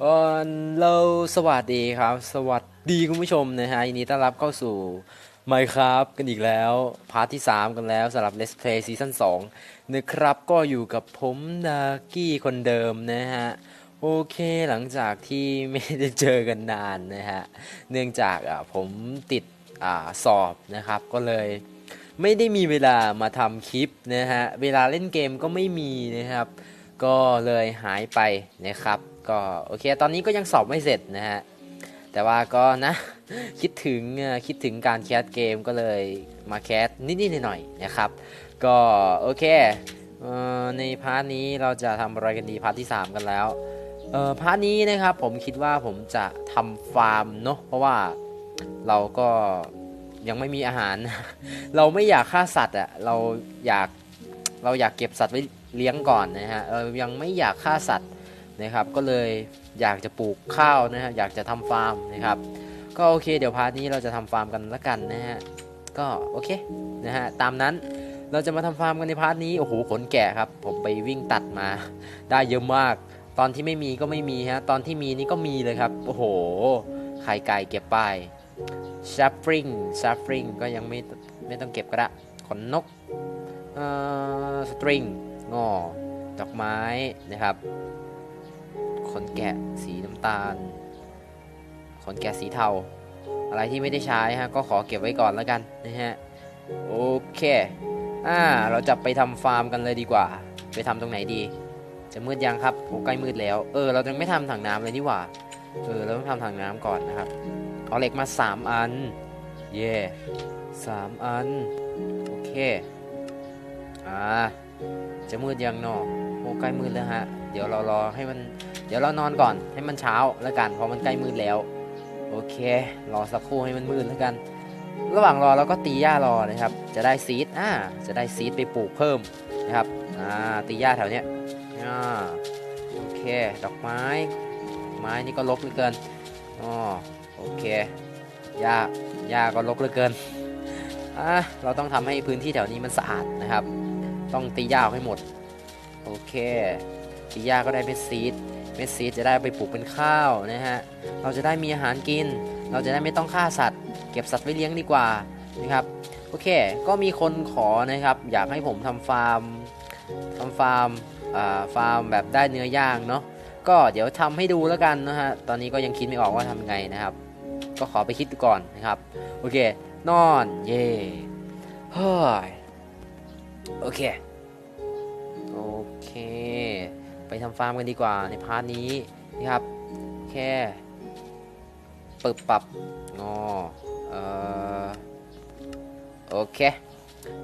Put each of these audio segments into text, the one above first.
เออเราสวัสดีครับ สวัสดีคุณผู้ชมนะฮะยินดีต้อนรับเข้าสู่ Minecraft กันอีกแล้ว พาร์ทที่ 3 กันแล้วสำหรับ Let's Play ซีซั่น2นะครับ ก็อยู่กับผมดากี้คนเดิมนะฮะ โอเคหลังจากที่ไม่ได้เจอกันนานนะฮะ เนื่องจากอะผมติดอ่าสอบนะครับ ก็เลยไม่ได้มีเวลามาทำคลิปนะฮะ เวลาเล่นเกมก็ไม่มีนะครับ ก็เลยหายไปนะครับ ก็โอเค ตอนนี้ก็ยังสอบไม่เสร็จนะฮะ แต่ว่าก็นะ คิดถึงคิดถึงการแคสเกมก็เลยมาแคสนิดๆหน่อยๆนะครับ ก็โอเคในพาร์ทนี้เราจะทำอะไรกันดีพาร์ทที่ 3 กันแล้วเออพาร์ทนี้นะครับผมคิดว่าผมจะทำฟาร์มเนาะเพราะว่าเราก็ยังไม่มีอาหาร เราไม่อยากฆ่าสัตว์อะเราอยากเราอยากเก็บสัตว์ไว้เลี้ยงก่อนนะฮะเรายังไม่อยากฆ่าสัตว์ นะครับ ก็เลยอยากจะปลูกข้าวนะฮะอยากจะทำฟาร์มนะครับ ก็โอเค เดี๋ยวพาร์ทนี้เราจะทำฟาร์มกันละกันนะฮะก็โอเคนะฮะตามนั้นเราจะมาทำฟาร์มกันในพาร์ทนี้โอ้โหขนแกะครับ ผมไปวิ่งตัดมา ได้เยอะมาก ตอนที่ไม่มีก็ไม่มีฮะตอนที่มีนี่ก็มีเลยครับโอ้โหไข่ไก่เก็บไปชัฟริงชัฟริงก็ยังไม่ไม่ต้องเก็บก็ได้ขนนกเอ่อสตริงงอดอกไม้นะครับ ขนแกะสีน้ำตาล ขนแกะสีเทา อะไรที่ไม่ได้ใช้ฮะก็ขอเก็บไว้ก่อนแล้วกันนะฮะโอเคอ่าเราจะไปทำฟาร์มกันเลยดีกว่า ไปทำตรงไหนดี จะมืดยังครับโอ้ใกล้มืดแล้ว เออ เรายังไม่ทำถังน้ำเลยนี่หว่า เออ เราต้องทำถังน้ำก่อนนะครับ เอาเหล็กมา3อัน เย่สามอัน โอเค อ่า จะมืดยังเนาะโอ้ใกล้มืดแล้วฮะ เดี๋ยวเรารอให้มัน เดี๋ยวเรานอนก่อนให้มันเช้าแล้วกันเพราะมันใกล้มืดแล้ว โอเค รอสักครู่ให้มันมืดแล้วกัน ระหว่างรอเราก็ตีหญ้ารอนะครับ จะได้ซีดอ่าจะได้ซีดไปปลูกเพิ่มนะครับอ่าตีหญ้าแถวเนี้ยอ่าโอเค ดอกไม้ ไม้นี่ก็รกเหลือเกินอ๋อโอเคหญ้าหญ้าก็รกเหลือเกินอ่าเราต้องทำให้พื้นที่แถวนี้มันสะอาดนะครับ ต้องตีหญ้าให้หมด โอเค ตีหญ้าก็ได้เม็ดซีด เม็ดซีดจะได้ไปปลูกเป็นข้าวนะฮะ เราจะได้มีอาหารกิน เราจะได้ไม่ต้องฆ่าสัตว์ เก็บสัตว์ไว้เลี้ยงดีกว่านะครับ โอเค ก็มีคนขอนะครับ อยากให้ผมทำฟาร์มทำฟาร์มฟาร์มแบบได้เนื้อย่างเนาะ ก็เดี๋ยวทำให้ดูแล้วกันนะฮะ ตอนนี้ก็ยังคิดไม่ออกว่าทำไงนะครับ ก็ขอไปคิดก่อนนะครับ โอเค นอน เย่เฮ้ยโอเค โอเค ไปทำฟาร์มกันดีกว่าในพาร์ทนี้นะครับ แค่ปรับปรับงอเออโอเค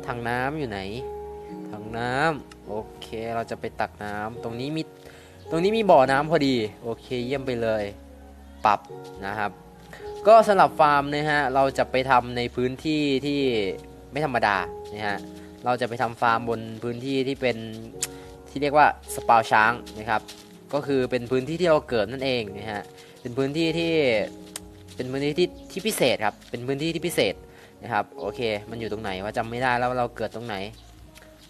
ถังน้ำอยู่ไหนถังน้ำโอเคเราจะไปตักน้ำตรงนี้มีตรงนี้มีบ่อน้ำพอดี โอเคเยี่ยมไปเลยปรับนะครับ ก็สำหรับฟาร์มนะฮะเราจะไปทำในพื้นที่ที่ไม่ธรรมดานะฮะเราจะไปทำฟาร์มบนพื้นที่ที่เป็น ที่เรียกว่าสปาวช้างนะครับ ก็คือเป็นพื้นที่ที่เราเกิดนั่นเองนะฮะเป็นพื้นที่ที่เป็นพื้นที่ที่ที่พิเศษครับเป็นพื้นที่ที่พิเศษนะครับโอเค มันอยู่ตรงไหนว่าจำไม่ได้แล้วเราเกิดตรงไหน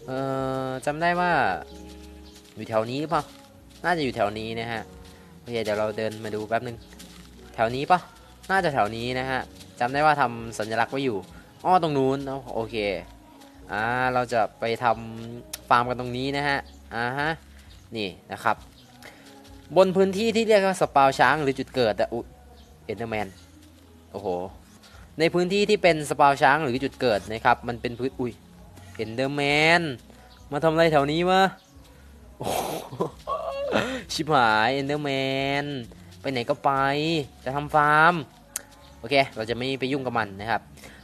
เอ่อจำได้ว่าอยู่แถวนี้หรือเปล่าน่าจะอยู่แถวนี้นะฮะโอเคเดี๋ยวเราเดินมาดูแป๊บนึงแถวนี้ปะน่าจะแถวนี้นะฮะจำได้ว่าทำสัญลักษณ์ไว้อยู่อ้อตรงนู้นโอเค อ่าเราจะไปทำฟาร์มกันตรงนี้นะฮะอ่าฮะนี่นะครับ บนพื้นที่ที่เรียกว่าสปาวช้างหรือจุดเกิดอะอุเอ็นเดอร์แมนโอ้โหในพื้นที่ที่เป็นสปาวช้างหรือจุดเกิดนะครับ มันเป็นพื้นอุ้ยเอ็นเดอร์แมนมาทำอะไรแถวนี้วะชิบหายเอ็นเดอร์แมนไปไหนก็ไปจะทำฟาร์มโอเค เราจะไม่ไปยุ่งกับมันนะครับ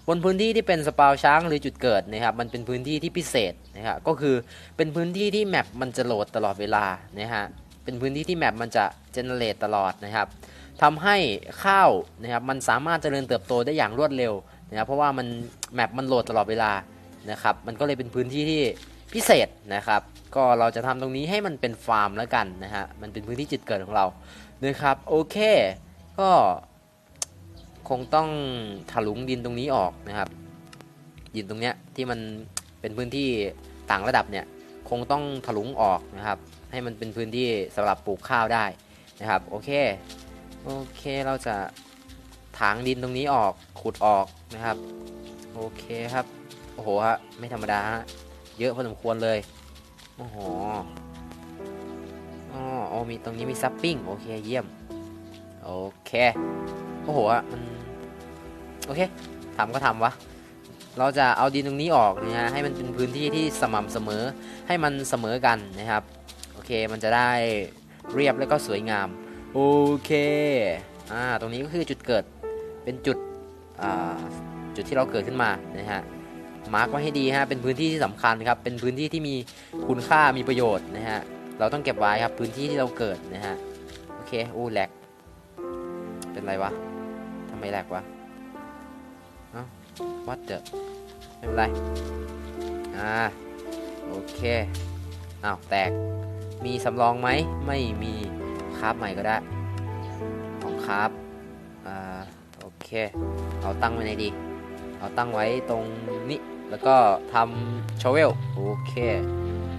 บนพื้นที่ที่เป็นสปาวช้างหรือจุดเกิดนะครับมันเป็นพื้นที่ที่พิเศษนะครับก็คือเป็นพื้นที่ที่แมปมันจะโหลดตลอดเวลานะฮะเป็นพื้นที่ที่แมปมันจะเจเนเรตตลอดนะครับทำให้ข้าวนะครับมันสามารถเจริญเติบโตได้อย่างรวดเร็วนะครับเพราะว่ามันแมปมันโหลดตลอดเวลานะครับมันก็เลยเป็นพื้นที่ที่พิเศษนะครับ ก็เราจะทำตรงนี้ให้มันเป็นฟาร์มแล้วกันนะฮะมันเป็นพื้นที่จุดเกิดของเรานะครับโอเค ก็ คงต้องถลุงดินตรงนี้ออกนะครับ ดินตรงเนี้ยที่มันเป็นพื้นที่ต่างระดับเนี่ยคงต้องถลุงออกนะครับ ให้มันเป็นพื้นที่สำหรับปลูกข้าวได้นะครับโอเคโอเคเราจะถางดินตรงนี้ออกขุดออกนะครับโอเคครับโอ้โหฮะไม่ธรรมดาฮะเยอะพอสมควรเลยโอ้โหอ๋อโอ้มีตรงนี้มีซับปิ้งโอเคเยี่ยมโอเคโอ้โหอะมัน โอเคทำก็ทำวะเราจะเอาดินตรงนี้ออกนะฮะให้มันเป็นพื้นที่ที่สม่ำเสมอให้มันเสมอกันนะครับ โอเคมันจะได้เรียบแล้วก็สวยงาม โอเคอ่าตรงนี้ก็คือจุดเกิดเป็นจุดอ่าจุดที่เราเกิดขึ้นมานะฮะมาร์กไว้ให้ดีฮะเป็นพื้นที่ที่สำคัญครับเป็นพื้นที่ที่มีคุณค่ามีประโยชน์นะฮะเราต้องเก็บไว้ครับพื้นที่ที่เราเกิดนะฮะโอเคอู้แหลกเป็นไรวะทำไมแหลกวะ เอ้า what the ไม่เป็นไร อ่า โอเค อ้าว แตก มีสำรองไหม ไม่มีคราฟใหม่ก็ได้ ของคราฟอ่า โอเค เอาตั้งไว้ไหนดี เอาตั้งไว้ตรงนี้ แล้วก็ทำชเวล โอเค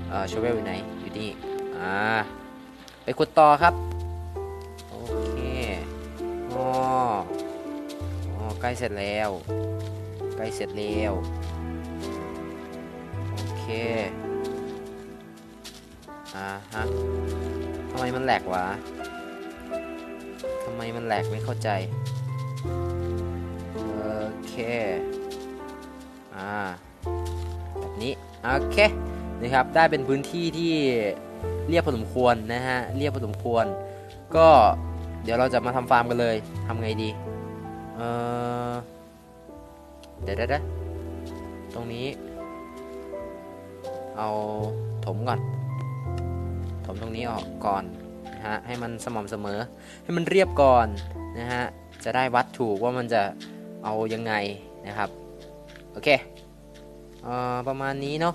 เอ่อชเวลอยู่ไหน อยู่นี่ อ่า ไปขุดต่อครับ โอเค อ๋ออ๋อใกล้เสร็จแล้ว กล้เสร็จแล้ว โอเค อ่าฮะทำไมมันแหลกวะทำไมมันแหลกไม่เข้าใจ โอเค อ่า แบบนี้ โอเค นะครับ ได้เป็นพื้นที่ที่เรียบพอสมควรนะฮะ เรียบพอสมควร ก็เดี๋ยวเราจะมาทำฟาร์มกันเลยทำไงดี เอ่อ เดี๋ยวเดี๋ยวเด้ตรงนี้ เอาถมก่อน ถมตรงนี้ออกก่อนนะฮะ ให้มันสม่ำเสมอ ให้มันเรียบก่อนนะฮะ จะได้วัดถูกว่ามันจะเอายังไงนะครับ โอเคเอ่อประมาณนี้เนาะ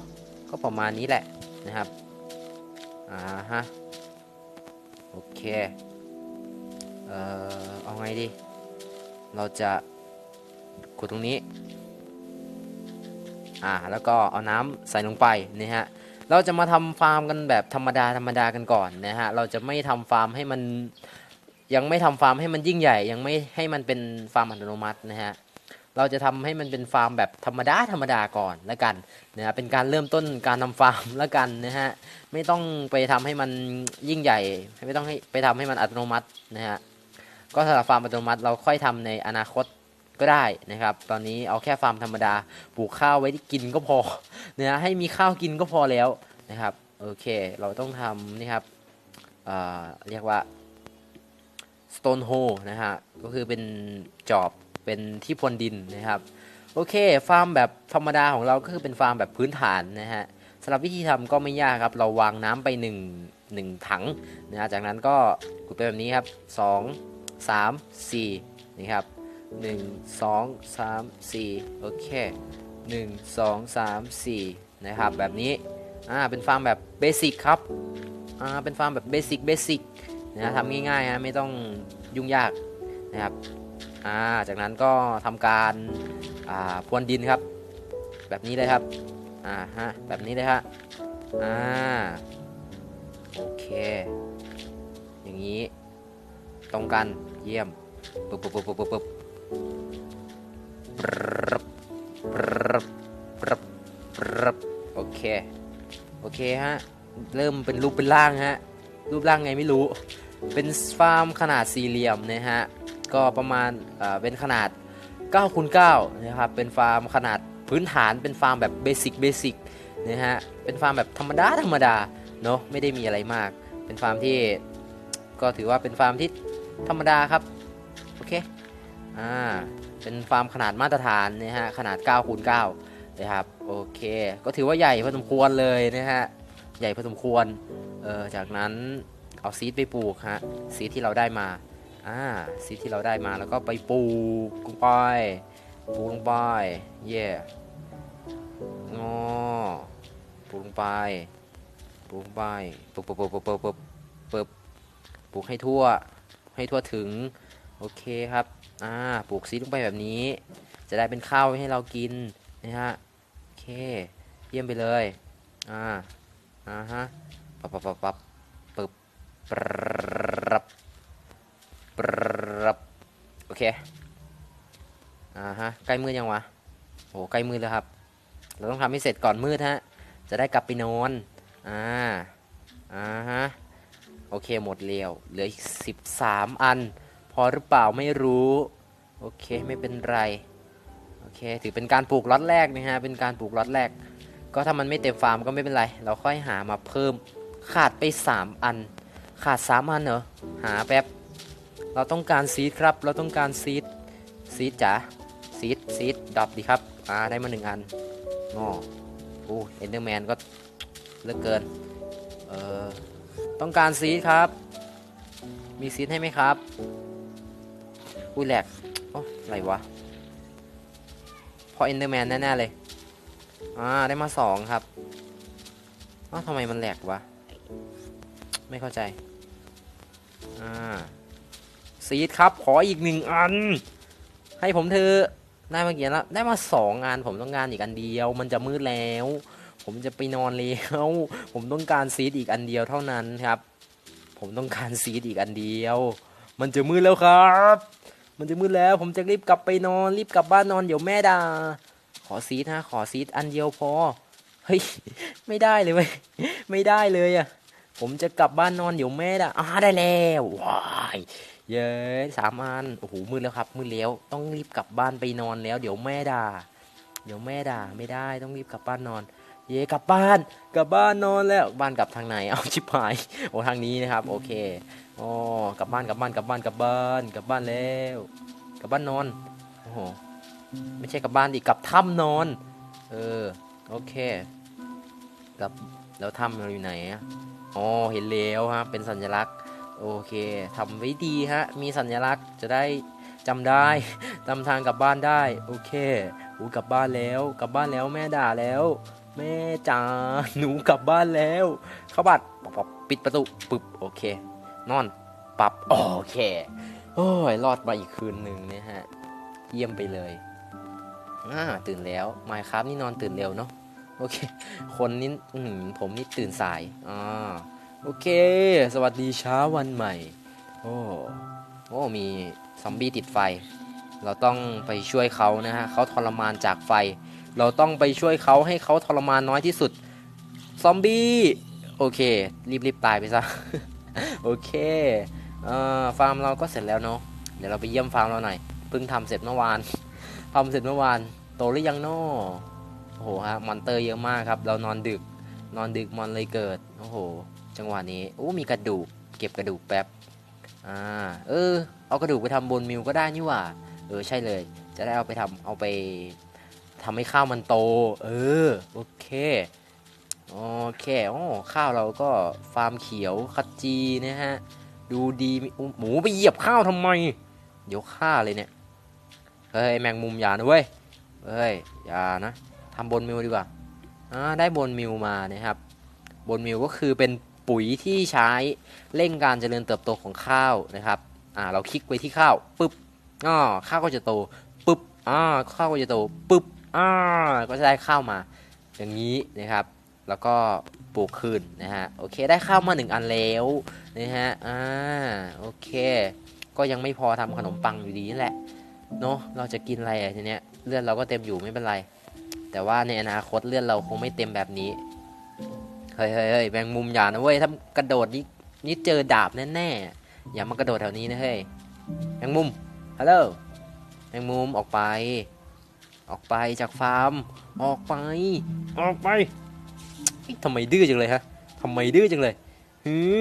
ก็ประมาณนี้แหละนะครับ อ่าฮะ โอเค เอ่อ เอาไงดี เราจะขุดตรงนี้ อ่าแล้วก็เอาน้ำใส่ลงไปนะฮะเราจะมาทำฟาร์มกันแบบธรรมดาธรรมดากันก่อนนะฮะเราจะไม่ทำฟาร์มให้มันยังไม่ทำฟาร์มให้มันยิ่งใหญ่ ยังไม่ให้มันเป็นฟาร์มอัตโนมัตินะฮะเราจะทำให้มันเป็นฟาร์มแบบธรรมดาธรรมดาก่อนแล้วกันนะฮะเป็นการเริ่มต้นการทำฟาร์มแล้วกันนะฮะไม่ต้องไปทำให้มันยิ่งใหญ่ ไม่ต้องให้ไปทำให้มันอัตโนมัตินะฮะก็สำหรับฟาร์มอัตโนมัติเราค่อยทำในอนาคต ก็ได้นะครับ ตอนนี้เอาแค่ฟาร์มธรรมดาปลูกข้าวไว้ที่กินก็พอนะฮะให้มีข้าวกินก็พอแล้วนะครับโอเคเราต้องทำนี่ครับเเรียกว่า stone hole นะฮะก็คือเป็นจอบเป็นที่พรวนดินนะครับโอเคฟาร์มแบบธรรมดาของเราก็คือเป็นฟาร์มแบบพื้นฐานนะฮะสำหรับวิธีทำก็ไม่ยากครับ เราวางน้ำไป1 1ถังนะจากนั้นก็ขุดไปแบบนี้ครับ 2 3 4นี่ครับ 1 2 3 4โอเค1 2 3 4นะครับแบบนี้อ่าเป็นฟาร์มแบบเบสิกครับอ่าเป็นฟาร์มแบบเบสิกเบสิกนะทำง่ายๆฮะไม่ต้องยุ่งยากนะครับอ่าจากนั้นก็ทำการอ่าพรวนดินครับ แบบนี้เลยครับอ่าฮะแบบนี้เลยฮะอ่าโอเค อย่างนี้ ตรงกันเยี่ยมปึ๊บปึ๊บปึ๊บปึ๊บปึ๊บ โอเค โอเคฮะ เริ่มเป็นรูปเป็นร่างฮะ รูปร่างไงไม่รู้ เป็นฟาร์มขนาดสี่เหลี่ยมนะฮะ ก็ประมาณเป็นขนาด9คูณ9นะครับ เป็นฟาร์มขนาดพื้นฐาน เป็นฟาร์มแบบเบสิกเบสิกนะฮะ เป็นฟาร์มแบบธรรมดาธรรมดาเนอะไม่ได้มีอะไรมาก เป็นฟาร์มที่ก็ถือว่าเป็นฟาร์มที่ธรรมดาครับ โอเค อ่าเป็นฟาร์มขนาดมาตรฐานนะฮะขนาด9คูณ9นะครับโอเค ก็ถือว่าใหญ่พอสมควรเลยนะฮะใหญ่พอสมควรเออจากนั้นเอาซีดไปปลูกฮะซีดที่เราได้มาอ่าซีดที่เราได้มาแล้วก็ไปปลูกลงไปปลูกลงไปเย่ yeah. งอปลูกลงไปปลูกลงไปปลูกปลูกปลูกปลูกปลูกปลูกปลูกให้ทั่วให้ทั่วถึง โอเคครับ อ่าปลูกซีลงไปแบบนี้ จะได้เป็นข้าวให้เรากินนะฮะโอเค เยี่ยมไปเลยอ่าอ่าฮะปับปับปับปับปึ๊บปรับอ่าฮะใกล้มืดยังวะโอ้ใกล้มืดแล้วครับ เราต้องทำให้เสร็จก่อนมืดฮะจะได้กลับไปนอนอ่าอ่าฮะโอเคหมดเร็วเหลืออีกสิบสามอัน พอหรือเปล่าไม่รู้ โอเคไม่เป็นไร โอเคถือเป็นการปลูกล็อตแรกนะฮะ เป็นการปลูกล็อตแรก ก็ถ้ามันไม่เต็มฟาร์มก็ไม่เป็นไร เราค่อยหามาเพิ่ม ขาดไป 3 อัน ขาด 3 อันเหรอ หาแป๊บ เราต้องการซีดครับ เราต้องการซีด ซีดจ๋า ซีด ซีดดับดีครับ อ่าได้มาหนึ่งอันงอโอ้เอนเดอร์แมนก็เหลือกเกิน เอ่อต้องการซีดครับ มีซีดให้ไหมครับ อุ้ยแหลกโอ้อะไรวะ พอเอนเดอร์แมนแน่ ๆ เลย อ่า ได้มาสองครับอ้าทำไมมันแหลกวะ ไม่เข้าใจ อ่า ซีดครับ ขออีกหนึ่งอัน ให้ผมเธอะได้มากี่อันแล้วได้มาสองอันผมต้องการอีกอันเดียว มันจะมืดแล้ว ผมจะไปนอนแล้วผมต้องการซีดอีกอันเดียวเท่านั้นครับ ผมต้องการซีดอีกอันเดียว มันจะมืดแล้วครับ มันจะมืดแล้วผมจะรีบกลับไปนอน รีบกลับบ้านนอนเดี๋ยวแม่ด่าขอซีดฮะขอซีดอันเดียวพอเฮ้ยไม่ได้เลยเว้ยไม่ได้เลยอะผมจะกลับบ้านนอนเดี๋ยวแม่ด่าอ่าได้แล้วว้ายเย้สามอันโอ้โหมืดแล้วครับมืดแล้วต้องรีบกลับบ้านไปนอนแล้ว เดี๋ยวแม่ด่าเดี๋ยวแม่ด่าไม่ได้ต้องรีบกลับบ้านนอน เย่กลับบ้านกลับบ้านนอนแล้วบ้านกลับทางไหนเอาชิบหายโอ้ทางนี้นะครับโอเคอ๋อกลับบ้านกลับบ้านกลับบ้านกลับบ้านกลับบ้านแล้วกลับบ้านนอนโอ้โหไม่ใช่กลับบ้านดิกลับถ้ำนอน เออโอเคกลับแล้วถ้ำเราอยู่ไหนอะอ๋อเห็นแล้วฮะเป็นสัญลักษณ์โอเคทำไว้ดีฮะมีสัญลักษณ์จะได้จำได้จำทางกลับบ้านได้ โอเคอูกลับบ้านแล้ว กลับบ้านแล้วแม่ด่าแล้ว แม่จ๋าหนูกลับบ้านแล้ว เข้าบัตรปบปิดประตูปึ๊บโอเค นอนปับโอเคโอ้ยรอดมาอีกคืนหนึ่งเนี่ยฮะ เยี่ยมไปเลยอ่าตื่นแล้วไมค์ครับนี่นอนตื่นเร็วเนาะโอเค คนนี้อืผมนี่ตื่นสายอ่าโอเค สวัสดีเช้าวันใหม่ โอ้โอ้มีซอมบี้ติดไฟ เราต้องไปช่วยเขานะฮะเขาทรมานจากไฟ เราต้องไปช่วยเขาให้เขาทรมานน้อยที่สุด ซอมบี้ โอเค รีบๆตายไปซะ โอเคเอ่อฟาร์มเราก็เสร็จแล้วเนาะ เดี๋ยวเราไปเยี่ยมฟาร์มเราหน่อย เพิ่งทำเสร็จเมื่อวานทำเสร็จเมื่อวาน โตหรือยังเนาะโอ้โหฮะ มอนเตอร์เยอะมากครับ เรานอนดึก นอนดึกมอนเลยเกิด โอ้โห จังหวะนี้ โอ้ มีกระดูก เก็บกระดูกแป๊บ อ่า เออ เอากระดูกไปทำบนมิวก็ได้นี่หว่า เออ ใช่เลย จะได้เอาไปทำเอาไป ทำให้ข้าวมันโต เออ โอเค โอเคโอ้ข้าวเราก็ฟาร์มเขียวขจีนะฮะ ดูดีหมูไปเหยียบข้าวทำไม เดี๋ยวฆ่าเลยเนี่ย เฮ้ย แมงมุมอย่านะเว้ย เฮ้ย อย่านะทำบนมิวดีกว่าอ่า ได้บนมิวมานะครับ บนมิวก็คือเป็นปุ๋ยที่ใช้เร่งการเจริญเติบโตของข้าวนะครับ อ่า เราคลิกไปที่ข้าวปุ๊บอ่าข้าวก็จะโตปุ๊บอ่าข้าวก็จะโตปุ๊บ อ่าก็จะได้ข้าวมา อย่างนี้นะครับ แล้วก็ปลูกคืนนะฮะโอเคได้ข้าวมาหนึ่งอันแล้วนะฮะอ่าโอเค ก็ยังไม่พอทำขนมปังอยู่ดีนั่นแหละเนอะเราจะกินอะไรอะทีเนี้ยเลือดเราก็เต็มอยู่ไม่เป็นไร แต่ว่าในอนาคตเลือดเราคงไม่เต็มแบบนี้เฮ้ยเฮ้ยเฮ้ยแมงมุมอย่านะเว้ยถ้ากระโดดนี่นี่เจอดาบแน่ๆอย่ามากระโดดแถวนี้นะเฮ้ยแมงมุมฮัลโหลแมงมุมออกไป ออกไปจากฟาร์ม ออกไป ออกไปเฮ้ยทำไมดื้อจังเลยฮะทำไมดื้อจังเลยฮือ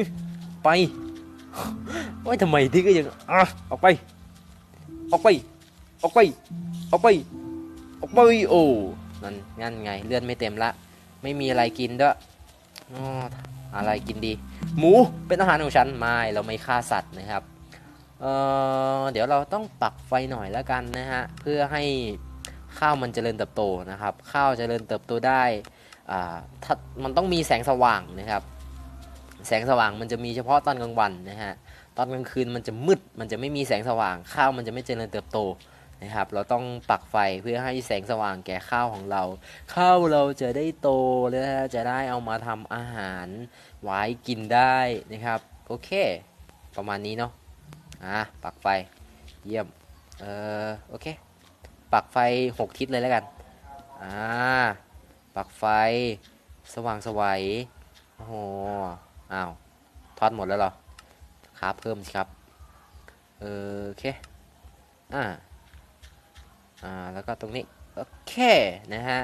ไปโอ้ยทำไมดื้อจังอะออกไป ออกไป ออกไป ออกไป ออกไป โอ้นั่นงั้นไง เลือดไม่เต็มละ ไม่มีอะไรกินด้วยอ๋ออะไรกินดี หมูเป็นอาหารของฉันไม่เราไม่ฆ่าสัตว์นะครับเอ่อเดี๋ยวเราต้องปักไฟหน่อยแล้วกันนะฮะ เพื่อให้ ข้าวมันเจริญเติบโตนะครับ ข้าวเจริญเติบโตได้ถ้ามันต้องมีแสงสว่างนะครับ แสงสว่างมันจะมีเฉพาะตอนกลางวันนะฮะตอนกลางคืนมันจะมืดมันจะไม่มีแสงสว่าง ข้าวมันจะไม่เจริญเติบโตนะครับ เราต้องปักไฟเพื่อให้แสงสว่างแก่ข้าวของเรา ข้าวเราจะได้โตและจะได้เอามาทำอาหารไว้กินได้นะครับโอเค ประมาณนี้เนาะอะปักไฟเยี่ยมเออโอเค ปักไฟหกทิศเลยแล้วกันอ่าปักไฟสว่างสวัยโอ้โหอ้าวทอดหมดแล้วเหรอครับเพิ่มสิครับเออโอเคอ่าอ่าแล้วก็ตรงนี้โอเคนะฮะ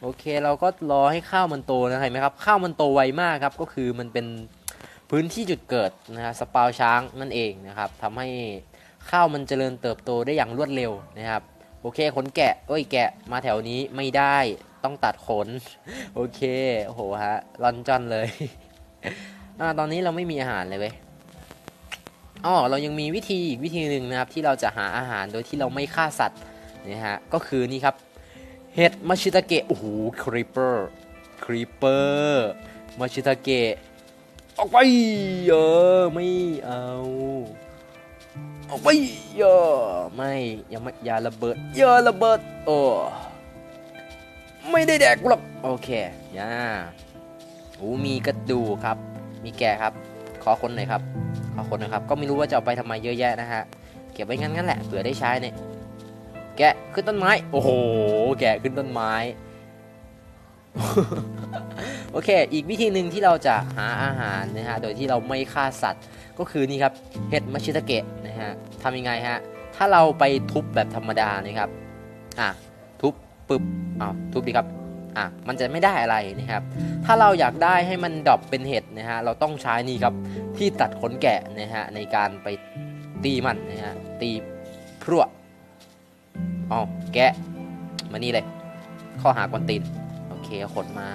โอเคเราก็รอให้ข้าวมันโตนะเห็นไหมครับข้าวมันโตไวมากครับก็คือมันเป็นพื้นที่จุดเกิดนะฮะสปาวช้างนั่นเองนะครับทำให้ข้าวมันเจริญเติบโตได้อย่างรวดเร็วนะครับ อเคขนแกะเอ้ยแกะมาแถวนี้ไม่ได้ต้องตัดขน โอเคโหฮะรอนจอนเลย อ่าตอนนี้เราไม่มีอาหารเลยเว้ยอ๋อเรายังมีวิธีอีกวิธีหนึ่งนะครับ ที่เราจะหาอาหารโดยที่เราไม่ฆ่าสัตว์นะฮะก็คือนี่ครับเห็ดมาชิตาเกะโอ้โหครีเปอร์ครีเปอร์มาชิตาเกะออกไปเออไม่เอา ออกไปเยอะไม่อย่ามาอย่าระเบิดอย่าระเบิดโอ้ไม่ได้แดกหรอกโอเคย่าโอ้มีกระดูครับ มีแกครับ ขอคนหน่อยครับ ขอคนหน่อยครับ ก็ไม่รู้ว่าจะเอาไปทำไมเยอะแยะนะฮะ เก็บไว้งั้นงั้นแหละเผื่อได้ใช้เนี่ยแกะขึ้นต้นไม้ โอ้โห แกะขึ้นต้นไม้ อเค อีกวิธีหนึ่งที่เราจะหาอาหารนะฮะ โดยที่เราไม่ฆ่าสัตว์ ก็คือนี่ครับ เห็ดมัชิตะเกะนะฮะทำยังไงฮะ ถ้าเราไปทุบแบบธรรมดานะครับ อะ ทุบปึ๊บอ้าวทุบดีครับ อะ มันจะไม่ได้อะไรนะครับ ถ้าเราอยากได้ให้มันดอปเป็นเห็ดนะฮะ เราต้องใช้นี่ครับ ที่ตัดขนแกะนะฮะ ในการไปตีมันนะฮะ ตีพรวดอ๋อแกะ มานี่เลย ข้อหากวนตีน โอเคขนมา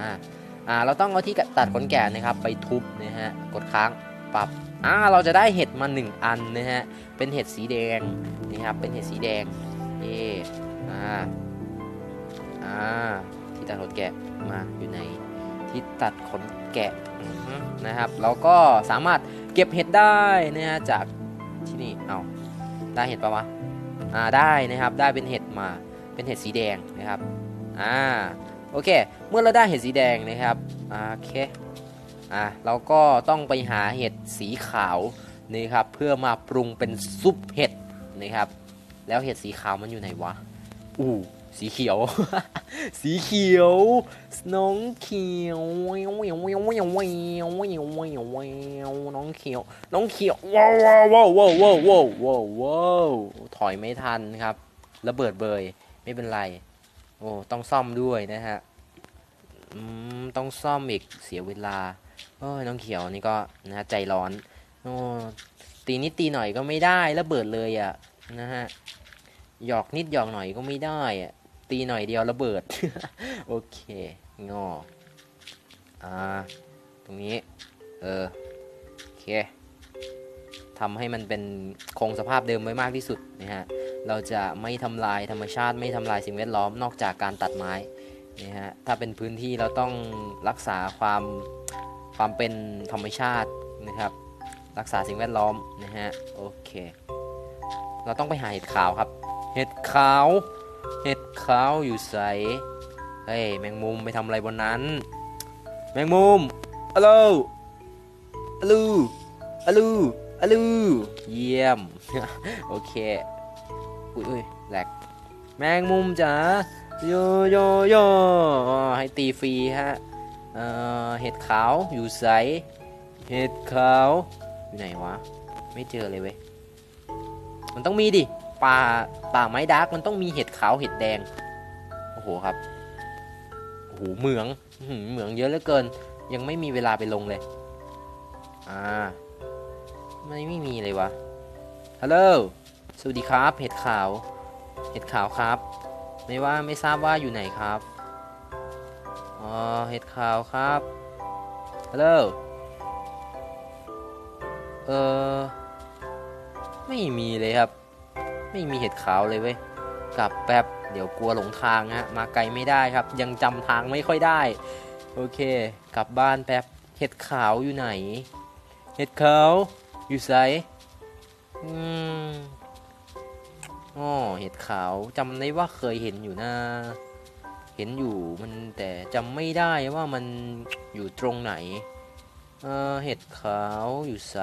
อ่าเราต้องเอาที่ตัดขนแกะนะครับไปทุบนะฮะกดค้างปรับอ่าเราจะได้เห็ดมาหนึ่งอันนะฮะเป็นเห็ดสีแดงนะครับเป็นเห็ดสีแดงเออ่าอ่าที่ตัดขนแกะมาอยู่ในที่ตัดขนแกะนะครับเราก็สามารถเก็บเห็ดได้นะฮะจากที่นี่เอาได้เห็ดปะวะอ่าได้นะครับได้เป็นเห็ดมาเป็นเห็ดสีแดงนะครับอ่า โอเค เมื่อเราได้เห็ดสีแดงนะครับโอเคอะเราก็ต้องไปหาเห็ดสีขาวนี่ครับเพื่อมาปรุงเป็นซุปเห็ดนะครับ แล้วเห็ดสีขาวมันอยู่ไหนวะอู้สีเขียว สีเขียวน้องเขียวน้องเขียวน้องเขียวว้าวว้าวว้าวว้าวว้าวว้าวถอยไม่ทันครับระเบิดเบยไม่เป็นไร อ้ต้องซ่อมด้วยนะฮะอืมต้องซ่อมอีกเสียเวลาโอ้ยน้องเขียวนี่ก็นะฮะใจร้อนโอ้ตีนิดตีหน่อยก็ไม่ได้ระเบิดเลยอะนะฮะหยอกนิดหยอกหน่อยก็ไม่ได้อะตีหน่อยเดียวระเบิด โอเคงออ่าตรงนี้ เออ โอเค ทำให้มันเป็นคงสภาพเดิมไว้มากที่สุดนะฮะเราจะไม่ทำลายธรรมชาติไม่ทำลายสิ่งแวดล้อมนอกจากการตัดไม้นะฮะถ้าเป็นพื้นที่เราต้องรักษาความความเป็นธรรมชาตินะครับ รักษาสิ่งแวดล้อมนะฮะโอเค เราต้องไปหาเห็ดขาวครับ เห็ดขาว เห็ดขาวอยู่ใสเฮ้ยแมงมุมไปทำอะไรบนนั้น แมงมุมฮัลโหลฮัลโหลฮัลโหล ฮัลโหลเยี่ยม โอเค อุ้ยอุ้ยแหลก แมงมุมจ๋าโยโยโยให้ตีฟรีฮะ เอ่อ เห็ดขาวอยู่ใส เห็ดขาว อยู่ไหนวะ ไม่เจอเลยเว้ย มันต้องมีดิ ป่า ป่าไม้ดาร์กมันต้องมีเห็ดขาว เห็ดแดง โอ้โหครับ โอ้โห เหมืองเหมืองเยอะเหลือเกิน ยังไม่มีเวลาไปลงเลย อ่า ไม่ไม่มีเลยวะฮัลโหลสวัสดีครับ เห็ดขาว เห็ดขาวครับ ไม่ว่าไม่ทราบว่าอยู่ไหนครับอ๋อเห็ดขาวครับฮัลโหลเออไม่มีเลยครับ ไม่มีเห็ดขาวเลยเว้ยกลับแป๊บเดี๋ยวกลัวหลงทางฮะมาไกลไม่ได้ครับ ยังจำทางไม่ค่อยได้ โอเค กลับบ้านแป๊บเห็ดขาวอยู่ไหน เห็ดขาว อยู่ไสอืมอ๋อเห็ดขาวจำได้ว่าเคยเห็นอยู่นะ เห็นอยู่มันแต่จำไม่ได้ว่ามันอยู่ตรงไหน เออเห็ดขาวอยู่ใส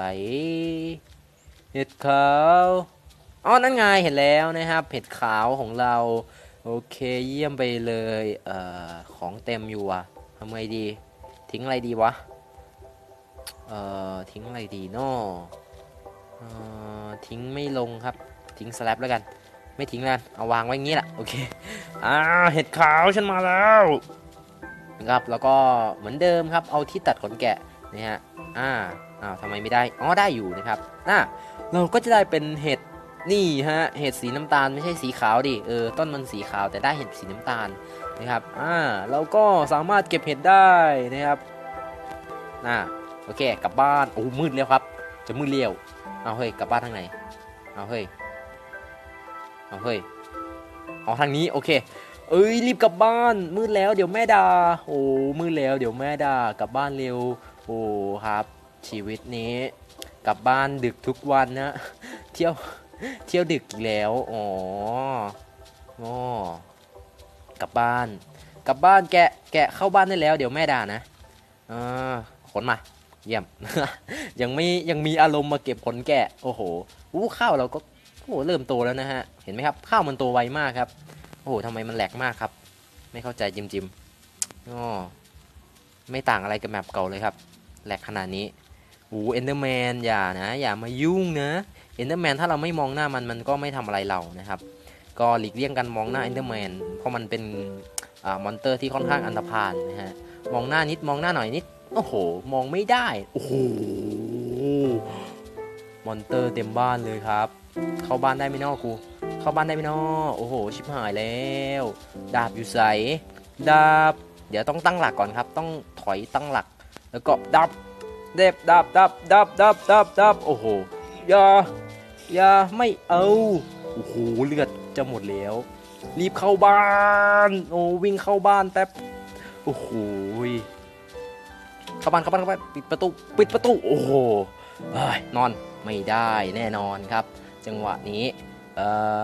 เห็ดขาวอ๋อนั่นไงเห็นแล้วนะครับ เห็ดขาวของเรา โอเคเยี่ยมไปเลย เอ่อ ของเต็มอยู่อะทำไงดี ทิ้งอะไรดีวะ เอ่อทิ้งอะไรดีนาะเอ่อทิ้งไม่ลงครับ ทิ้งสแลบแล้วกัน ไม่ทิ้งแล้วเอาวางไว้งี้แหละโอเคอ่าเห็ดขาวฉันมาแล้วนะครับแล้วก็เหมือนเดิมครับ เอาที่ตัดขนแกะนะฮะอ่าอ้าวทำไมไม่ได้อ๋อได้อยู่นะครับอ่าเราก็จะได้เป็นเห็ดนี่ฮะเห็ดสีน้ำตาลไม่ใช่สีขาวดิเออต้นมันสีขาวแต่ได้เห็ดสีน้ำตาลนะครับอ่าเราก็สามารถเก็บเห็ดได้นะครับอ่า อเคกลับบ้านโอ้มืดแล้วครับ จะมืดเลี้ยวเอาเฮ้ยกลับบ้านทางไหนเอาเฮ้ยเอาเฮ้ยเอ๋อทางนี้โอเค เอ้ยรีบกลับบ้านมืดแล้ว เดี๋ยวแม่ด่าโอ้มืดแล้วเดี๋ยวแม่ด่ากลับบ้านเร็วโอ้ครับ ชีวิตนี้กลับบ้านดึกทุกวันนะเที่ยวเที่ยวดึกอีกแล้วอ๋ออ๋อกลับบ้าน กลับบ้านแกะแกะเข้าบ้านได้แล้ว เดี๋ยวแม่ด่านะอ่าขนมา เยี่ยม ยังไม่ยังมีอารมณ์มาเก็บขนแกะ โอ้โหอู้ข้าวเราก็โอ้เริ่มโตแล้วนะฮะ เห็นไหมครับ ข้าวมันโตไวมากครับ โอ้โหทำไมมันแหลกมากครับ ไม่เข้าใจจิมจิมอ๋อไม่ต่างอะไรกับแมปเก่าเลยครับ แหลกขนาดนี้โอ้เอนเดอร์แมนอย่านะ อย่ามายุ่งนะเอนเดอร์แมนถ้าเราไม่มองหน้ามันมันก็ไม่ทำอะไรเรานะครับ ก็หลีกเลี่ยงกันมองหน้าเอนเดอร์แมนเพราะมันเป็นอ่ามอนเตอร์ที่ค่อนข้างอันธพาลนะฮะ มองหน้านิดมองหน้าหน่อยนิด โอ้โห มองไม่ได้ โอ้โห มอนเตอร์เต็มบ้านเลยครับ เข้าบ้านได้ไหมนอกู เข้าบ้านได้ไหมนอโอ้โห ชิบหายแล้ว ดาบอยู่ใส ดาบ เดี๋ยวต้องตั้งหลักก่อนครับ ต้องถอยตั้งหลัก แล้วก็ดับเด็บดับดับดับดับดับดับโอ้โห อย่า อย่า ไม่เอา โอ้โห เลือดจะหมดแล้ว รีบเข้าบ้าน โอ้วิ่งเข้าบ้านแป๊บ โอ้โห เข้าบ้านเข้าบ้านเข้าบ้านปิดประตูปิดประตูโอ้โหเอ้ยนอนไม่ได้แน่นอนครับ จังหวะนี้เออ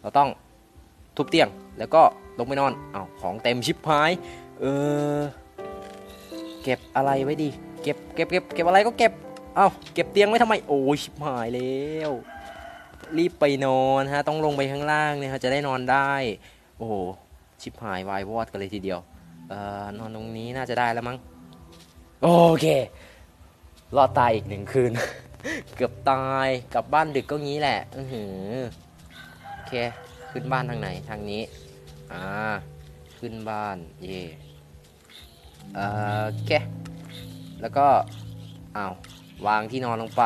เราต้องทุบเตียงแล้วก็ลงไปนอนเอาของเต็มชิปหายเออเก็บอะไรไว้ดี เก็บเก็บเก็บเก็บอะไรก็เก็บเอาเก็บเตียงไว้ทำไมโอ้ยชิบหายแล้วรีบไปนอนฮะต้องลงไปข้างล่างเนี่ยฮะจะได้นอนได้ โอ้โหชิบหายวายวอดกันเลยทีเดียวเอ่อนอนตรงนี้น่าจะได้แล้วมั้ง โอเค รอดตายอีกหนึ่งคืน เกือบตายกลับบ้านดึกก็งี้แหละ อือหือโอเค ขึ้นบ้านทางไหนทางนี้ อ่า ขึ้นบ้าน เย่อ่อโอเค แล้วก็อ้าววางที่นอนลงไป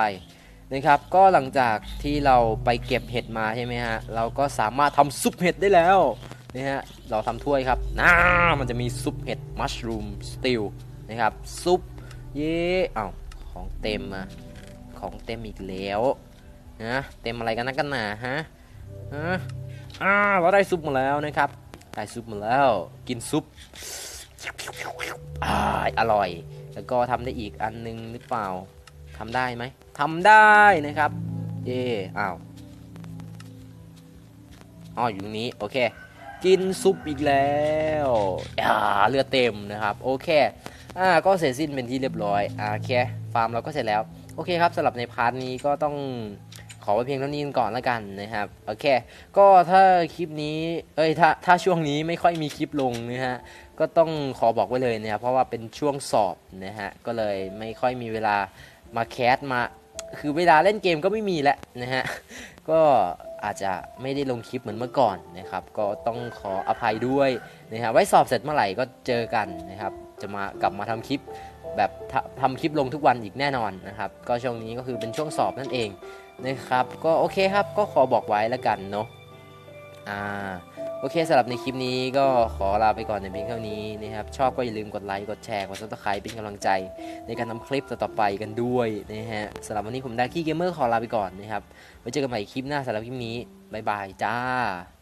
นะครับ ก็หลังจากที่เราไปเก็บเห็ดมาใช่ไหมฮะ เราก็สามารถทำซุปเห็ดได้แล้วนะฮะ เราทำถ้วยครับน่ามันจะมีซุปเห็ดมัชรูมสติล นะครับ ซุปเย่อ้าของเต็มอะของเต็มอีกแล้วนะเต็มอะไรกันนักกันหนาฮะฮะอ่าเราได้ซุปมาแล้วนะครับได้ซุปมาแล้วกินซุปอ่าอร่อย แล้วก็ทำได้อีกอันนึงหรือเปล่าทำได้ไหมทำได้นะครับเย่อ้าวอ๋ออยู่ตรงนี้โอเค กินซุปอีกแล้วอ่าเลือดเต็มนะครับ โอเค อ่าก็เสร็จสิ้นเป็นที่เรียบร้อยอ่าโอเคฟาร์มเราก็เสร็จแล้ว โอเคครับสำหรับในพาร์ทนี้ก็ต้องขอไว้เพียงเท่านี้ก่อนละกันนะครับ โอเค ก็ถ้าคลิปนี้ เอ้ย ถ้า ถ้าช่วงนี้ไม่ค่อยมีคลิปลงนะฮะ ก็ต้องขอบอกไว้เลยนะครับ เพราะว่าเป็นช่วงสอบนะฮะ ก็เลยไม่ค่อยมีเวลามาแคสมา คือเวลาเล่นเกมก็ไม่มีแล้วนะฮะ ก็อาจจะไม่ได้ลงคลิปเหมือนเมื่อก่อนนะครับ ก็ต้องขออภัยด้วยนะครับไว้สอบเสร็จเมื่อไหร่ก็เจอกันนะครับ จะมากลับมาทำคลิปแบบทำทำคลิปลงทุกวันอีกแน่นอนนะครับ ก็ช่วงนี้ก็คือเป็นช่วงสอบนั่นเองนะครับ ก็โอเคครับก็ขอบอกไว้แล้วกันเนาะอ่าโอเคสำหรับในคลิปนี้ก็ขอลาไปก่อนในเพียงเท่านี้นะครับ ชอบก็อย่าลืมกดไลค์กดแชร์กดซับสไครป์เป็นกำลังใจ ในการทำคลิปต่อไปกันด้วยนะฮะสำหรับวันนี้ผมดากี้เกมเมอร์ขอลาไปก่อนนะครับไว้เจอกันใหม่คลิปหน้าสำหรับคลิปนี้ บ๊ายบายจ้า